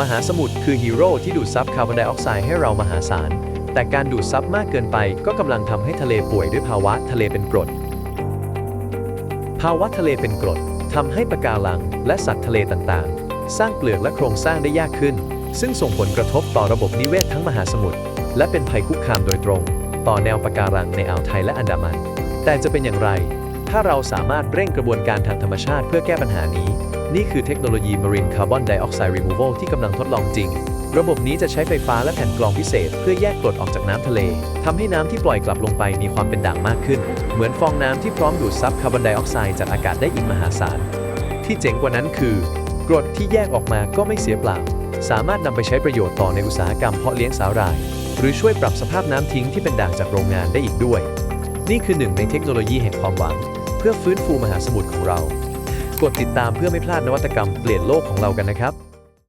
มหาสมุทรคือฮีโร่ที่ดูดซับคาร์บอนไดออกไซด์ให้เรามหาศาล แต่การดูดซับมากเกินไปก็กำลังทำให้ทะเลป่วยด้วยภาวะทะเลเป็นกรด ภาวะทะเลเป็นกรดทำให้ปะการังและสัตว์ทะเลต่างๆ สร้างเปลือกและโครงสร้างได้ยากขึ้น ซึ่งส่งผลกระทบต่อระบบนิเวศทั้งมหาสมุทรและเป็นภัยคุกคามโดยตรง ต่อแนวปะการังในอ่าวไทยและอันดามัน แต่จะเป็นอย่างไร ถ้าเราสามารถเร่งกระบวนการทางธรรมชาติเพื่อแก้ปัญหานี้ นี่คือเทคโนโลยี Marine Carbon Dioxide Removal ที่กำลังทดลองจริง ระบบนี้จะใช้ไฟฟ้าและแผ่นกรองพิเศษ เพื่อแยกกรดออกจากน้ำทะเลทำให้น้ำที่ปล่อยกลับลงไปมีความเป็นด่างมากขึ้น เหมือนฟองน้ำที่พร้อมดูดซับคาร์บอนไดออกไซด์จากอากาศได้อีกมหาศาล ที่เจ๋งกว่านั้นคือกรดที่แยกออกมาก็ไม่เสียเปล่า สามารถนำไปใช้ประโยชน์ต่อในอุตสาหกรรมเพาะเลี้ยงสาหร่าย หรือช่วยปรับสภาพน้ำทิ้งที่เป็นด่างจากโรงงานได้อีกด้วย นี่คือหนึ่งในเทคโนโลยีแห่งความหวัง เพื่อฟื้นฟูมหาสมุทรของเรา กดติดตามเพื่อไม่พลาดนวัตกรรมเปลี่ยนโลกของเรากันนะครับ